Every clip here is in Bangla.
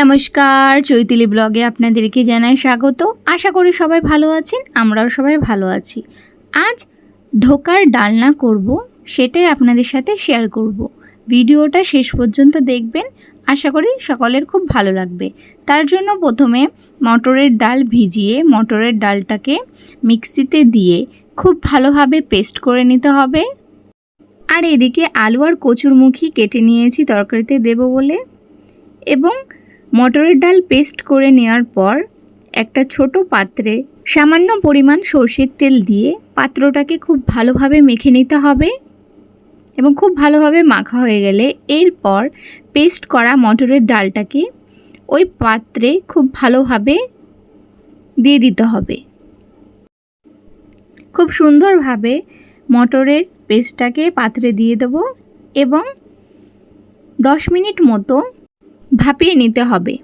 নমস্কার, চৈতিলি ব্লগে আপনাদেরকে জানাই স্বাগত। আশা করি সবাই ভালো আছেন, আমরাও সবাই ভালো আছি। আজ ধোকার ডালনা করব, সেটাই আপনাদের সাথে শেয়ার করব। ভিডিওটা শেষ পর্যন্ত দেখবেন, আশা করি সকলের খুব ভালো লাগবে। তার জন্য প্রথমে মটরের ডাল ভিজিয়ে মটরের ডালটাকে মিক্সিতে দিয়ে খুব ভালোভাবে পেস্ট করে নিতে হবে। আর এদিকে আলু আর কচুরমুখী কেটে নিয়েছি, তরকারিতে দেব বলে। এবং মটরের ডাল পেস্ট করে নেওয়ার পর একটা ছোট পাত্রে সামান্য পরিমাণ সর্ষের তেল দিয়ে পাত্রটাকে খুব ভালোভাবে মেখে নিতে হবে এবং খুব ভালোভাবে মাখা হয়ে গেলে এরপর পেস্ট করা মটরের ডালটাকে ওই পাত্রে খুব ভালোভাবে দিয়ে দিতে হবে। খুব সুন্দরভাবে মটরের পেস্টটাকে পাত্রে দিয়ে দেব এবং দশ মিনিট মতো ভাপিয়ে নিতে হবে।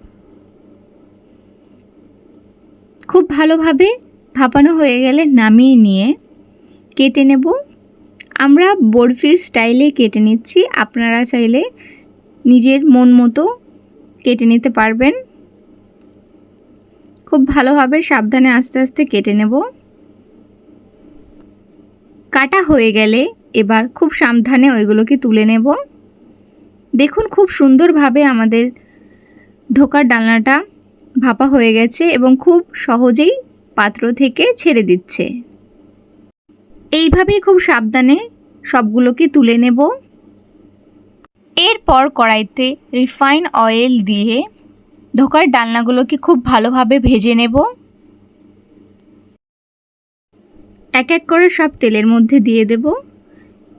খুব ভালোভাবে ভাপানো হয়ে গেলে নামিয়ে নিয়ে কেটে নেব। আমরা বরফির স্টাইলে কেটে নিচ্ছি। আপনারা চাইলে নিজের মন মতো কেটে নিতে পারবেন। খুব ভালোভাবে সাবধানে আস্তে আস্তে কেটে নেব। কাটা হয়ে গেলে এবার খুব সাবধানে ওইগুলোকে তুলে নেব। দেখুন খুব সুন্দরভাবে আমাদের ধোকার ডালনাটা ভাপা হয়ে গেছে এবং খুব সহজেই পাত্র থেকে ছেড়ে দিচ্ছে। এইভাবেই খুব সাবধানে সবগুলোকে তুলে নেব। এরপর কড়াইতে রিফাইন অয়েল দিয়ে ধোকার ডালনাগুলোকে খুব ভালোভাবে ভেজে নেব। এক এক করে সব তেলের মধ্যে দিয়ে দেব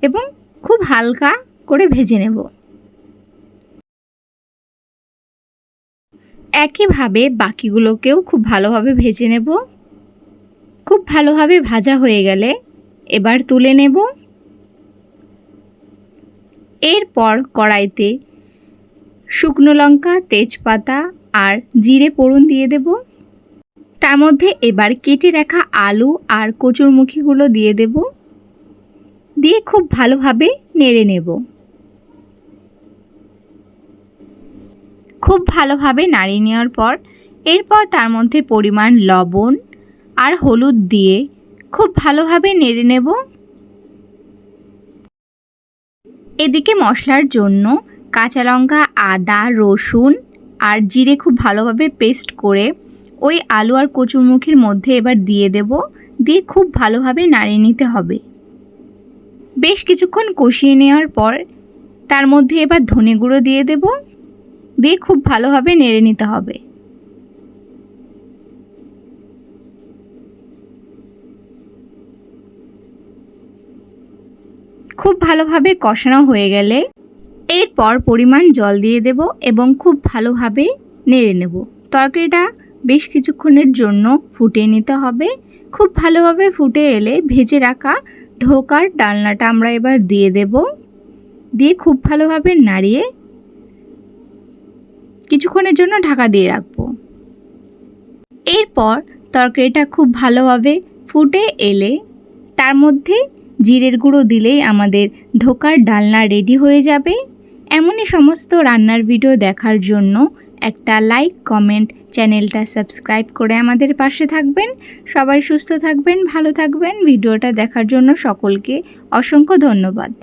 এবং খুব হালকা করে ভেজে নেব। একইভাবে বাকিগুলোকেও খুব ভালোভাবে ভেজে নেব। খুব ভালোভাবে ভাজা হয়ে গেলে এবার তুলে নেব। এরপর কড়াইতে শুকনো লঙ্কা, তেজপাতা আর জিরে পোড়ন দিয়ে দেব। তার মধ্যে এবার কেটে রাখা আলু আর কচুরমুখীগুলো দিয়ে দেব। দিয়ে খুব ভালোভাবে নেড়ে নেব। খুব ভালোভাবে নাড়িয়ে নেওয়ার পর, এরপর তার মধ্যে পরিমাণ লবণ আর হলুদ দিয়ে খুব ভালোভাবে নেড়ে নেব। এদিকে মশলার জন্য কাঁচা লঙ্কা, আদা, রসুন আর জিরে খুব ভালোভাবে পেস্ট করে ওই আলু আর কচুরমুখির মধ্যে এবার দিয়ে দেব, দিয়ে খুব ভালোভাবে নাড়িয়ে নিতে হবে। বেশ কিছুক্ষণ কষিয়ে নেওয়ার পর তার মধ্যে এবার ধনে গুঁড়ো দিয়ে দেবো। দিয়ে খুব ভালোভাবে নেড়ে নিতে হবে। খুব ভালোভাবে কষানো হয়ে গেলে এরপর পরিমাণ জল দিয়ে দেব এবং খুব ভালোভাবে নেড়ে নেব। তরকারিটা বেশ কিছুক্ষণের জন্য ফুটিয়ে নিতে হবে। খুব ভালোভাবে ফুটে এলে ভেজে রাখা ধোকার ডালনাটা আমরা এবার দিয়ে দেব। দিয়ে খুব ভালোভাবে নাড়িয়ে কিছুক্ষণের জন্য ঢাকা দিয়ে রাখব। এরপর তরকারিটা খুব ভালোভাবে ফুটে এলে তার মধ্যে জিরের গুঁড়ো দিলেই আমাদের ধোকার ডালনা রেডি হয়ে যাবে। এমনই সমস্ত রান্নার ভিডিও দেখার জন্য একটা লাইক, কমেন্ট, চ্যানেলটা সাবস্ক্রাইব করে আমাদের পাশে থাকবেন। সবাই সুস্থ থাকবেন, ভালো থাকবেন। ভিডিওটা দেখার জন্য সকলকে অসংখ্য ধন্যবাদ।